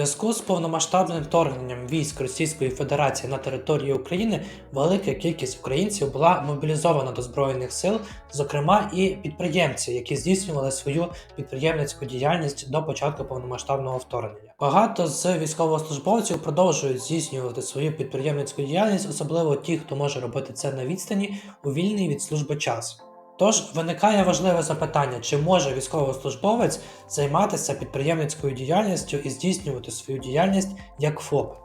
зв'язку з повномасштабним вторгненням військ Російської Федерації на територію України велика кількість українців була мобілізована до збройних сил, зокрема і підприємці, які здійснювали свою підприємницьку діяльність до початку повномасштабного вторгнення. Багато з військовослужбовців продовжують здійснювати свою підприємницьку діяльність, особливо ті, хто може робити це на відстані у вільний від служби час. Тож виникає важливе запитання, чи може військовослужбовець займатися підприємницькою діяльністю і здійснювати свою діяльність як ФОП.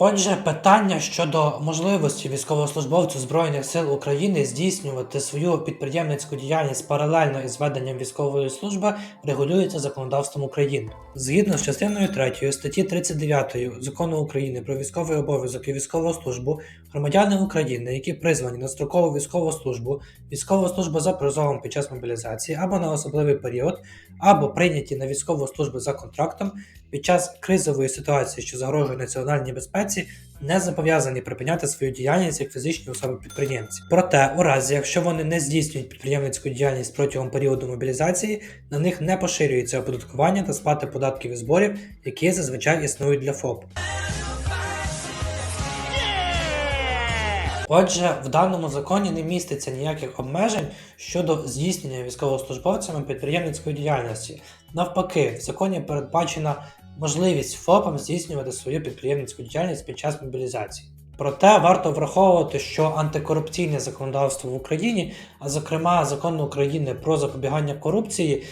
Отже, питання щодо можливості військовослужбовців Збройних сил України здійснювати свою підприємницьку діяльність паралельно із веденням військової служби регулюється законодавством України. Згідно з частиною 3 статті 39 закону України про військовий обов'язок і військову службу, громадяни України, які призвані на строкову військову службу, військову службу за призовом під час мобілізації або на особливий період, або прийняті на військову службу за контрактом, під час кризової ситуації, що загрожує національній безпеці, не зобов'язані припиняти свою діяльність як фізичні особи-підприємці. Проте, у разі, якщо вони не здійснюють підприємницьку діяльність протягом періоду мобілізації, на них не поширюється оподаткування та сплата податків і зборів, які зазвичай існують для ФОП. Отже, в даному законі не міститься ніяких обмежень щодо здійснення військовослужбовцями підприємницької діяльності. Навпаки, в законі передбачена можливість ФОПам здійснювати свою підприємницьку діяльність під час мобілізації. Проте варто враховувати, що антикорупційне законодавство в Україні, а зокрема закон України про запобігання корупції,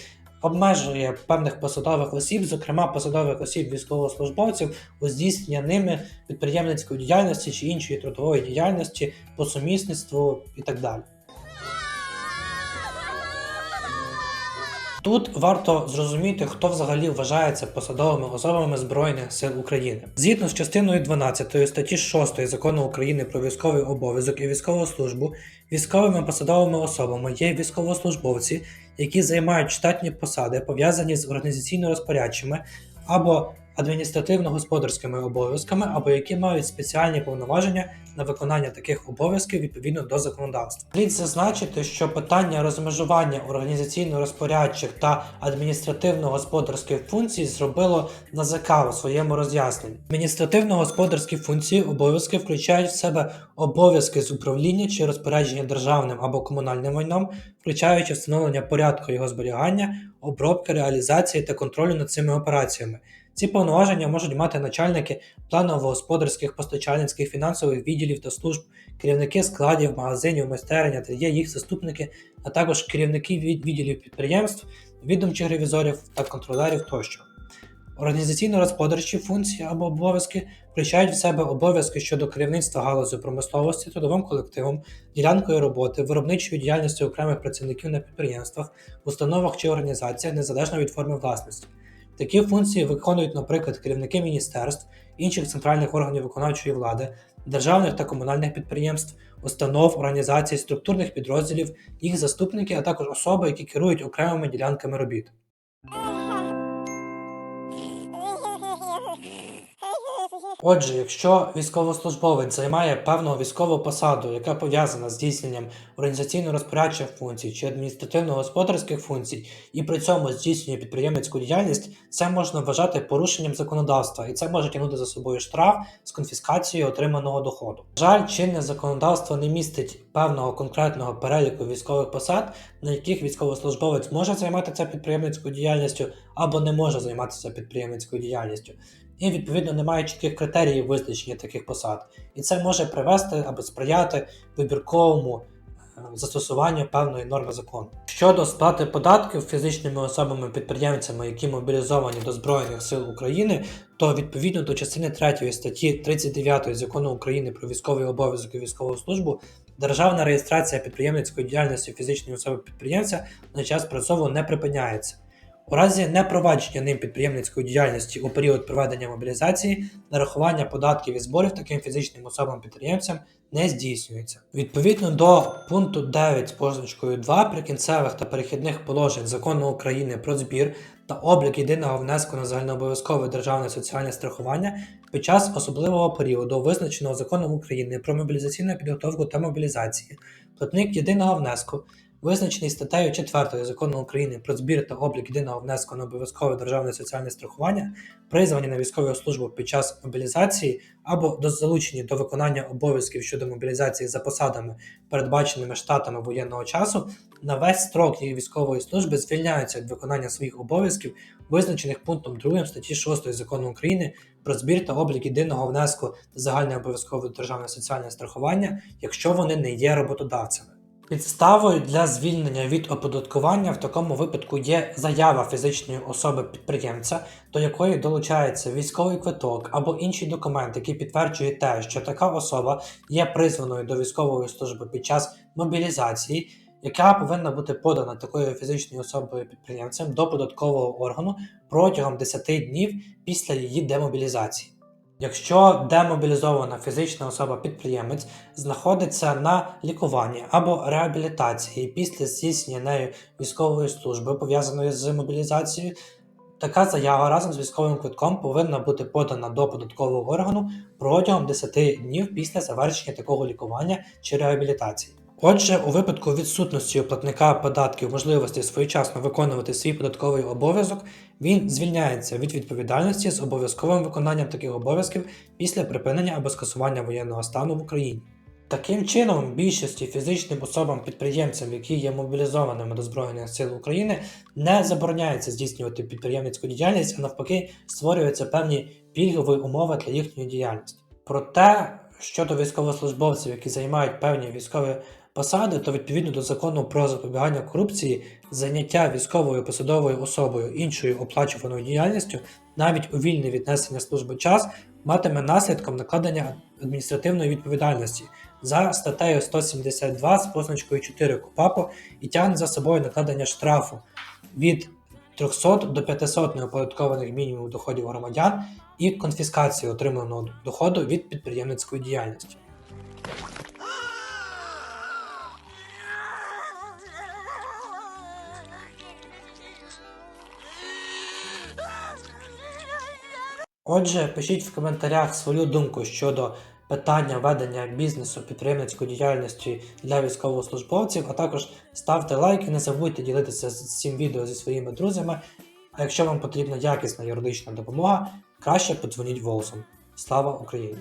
обмежує певних посадових осіб, зокрема посадових осіб військовослужбовців, у здійснення ними підприємницької діяльності чи іншої трудової діяльності по сумісництву і так далі. Тут варто зрозуміти, хто взагалі вважається посадовими особами Збройних сил України. Згідно з частиною 12 статті 6 закону України про військовий обов'язок і військову службу, військовими посадовими особами є військовослужбовці, які займають штатні посади, пов'язані з організаційно-розпорядчими або адміністративно-господарськими обов'язками, або які мають спеціальні повноваження на виконання таких обов'язків відповідно до законодавства. Слід зазначити, що питання розмежування організаційно-розпорядчих та адміністративно-господарських функцій зробило НАЗК у своєму роз'ясненні. Адміністративно-господарські функції обов'язки включають в себе обов'язки з управління чи розпорядження державним або комунальним майном, включаючи встановлення порядку його зберігання, обробки, реалізації та контролю над цими операціями. Ці повноваження можуть мати начальники планово-господарських, постачальницьких, фінансових відділів та служб, керівники складів, магазинів, майстерень, ательє, їх заступники, а також керівники від- відділів підприємств, відомчих ревізорів та контролерів тощо. Організаційно-господарчі функції або обов'язки включають в себе обов'язки щодо керівництва галузі промисловості, трудовим колективом, ділянкою роботи, виробничою діяльністю окремих працівників на підприємствах, установах чи організаціях незалежно від форми власності. Такі функції виконують, наприклад, керівники міністерств, інших центральних органів виконавчої влади, державних та комунальних підприємств, установ, організацій, структурних підрозділів, їх заступники, а також особи, які керують окремими ділянками робіт. Отже, якщо військовослужбовець займає певну військову посаду, яка пов'язана з здійсненням організаційно-розпорядчих функцій чи адміністративно-господарських функцій, і при цьому здійснює підприємницьку діяльність, це можна вважати порушенням законодавства, і це може тягнути за собою штраф з конфіскацією отриманого доходу. Жаль, чинне законодавство не містить певного конкретного переліку військових посад, на яких військовослужбовець може займатися підприємницькою діяльністю або не може займатися підприємницькою діяльністю і відповідно немає чітких критеріїв визначення таких посад. І це може привести або сприяти вибірковому е, застосуванню певної норми закону. Щодо сплати податків фізичними особами-підприємцями, які мобілізовані до Збройних сил України, то відповідно до частини 3 статті 39 закону України про військовий обов'язок і військову службу, державна реєстрація підприємницької діяльності фізичної особи підприємця на час призову не припиняється. У разі непровадження ним підприємницької діяльності у період проведення мобілізації нарахування податків і зборів таким фізичним особам-підприємцям не здійснюється. Відповідно до пункту 9 з позначкою 2 прикінцевих та перехідних положень закону України про збір та облік єдиного внеску на загальнообов'язкове державне соціальне страхування під час особливого періоду, визначеного законом України про мобілізаційну підготовку та мобілізації, платник єдиного внеску визначений статтею 4 закону України про збір та облік єдиного внеску на обов'язкове державне соціальне страхування, призвані на військову службу під час мобілізації або до залучені до виконання обов'язків щодо мобілізації за посадами, передбаченими штатами воєнного часу, на весь строк їх військової служби звільняються від виконання своїх обов'язків, визначених пунктом 2 статті 6 закону України про збір та облік єдиного внеску та загальне обов'язкове державне соціальне страхування, якщо вони не є роботодавцями. Підставою для звільнення від оподаткування в такому випадку є заява фізичної особи підприємця, до якої долучається військовий квиток або інший документ, який підтверджує те, що така особа є призваною до військової служби під час мобілізації, яка повинна бути подана такою фізичною особою підприємцем до податкового органу протягом 10 днів після її демобілізації. Якщо демобілізована фізична особа-підприємець знаходиться на лікуванні або реабілітації після здійснення нею військової служби, пов'язаної з мобілізацією, така заява разом з військовим квитком повинна бути подана до податкового органу протягом 10 днів після завершення такого лікування чи реабілітації. Отже, у випадку відсутності у платника податків можливості своєчасно виконувати свій податковий обов'язок, він звільняється від відповідальності з обов'язковим виконанням таких обов'язків після припинення або скасування воєнного стану в Україні. Таким чином, більшості фізичним особам-підприємцям, які є мобілізованими до Збройних сил України, не забороняється здійснювати підприємницьку діяльність, а навпаки, створюються певні пільгові умови для їхньої діяльності. Проте щодо військовослужбовців, які займають певні військові посади, то відповідно до закону про запобігання корупції, заняття військовою посадовою особою іншою оплачуваною діяльністю, навіть у вільний віднесення служби час, матиме наслідком накладення адміністративної відповідальності за статтею 172 з позначкою 4 КУПАПу і тягне за собою накладення штрафу від 300 до 500 неоподаткованих мінімумів доходів громадян і конфіскацію отриманого доходу від підприємницької діяльності. Отже, пишіть в коментарях свою думку щодо питання ведення бізнесу підприємницької діяльності для військовослужбовців, а також ставте лайки, не забудьте ділитися з цим відео зі своїми друзями. А якщо вам потрібна якісна юридична допомога, краще подзвоніть волосом. Слава Україні!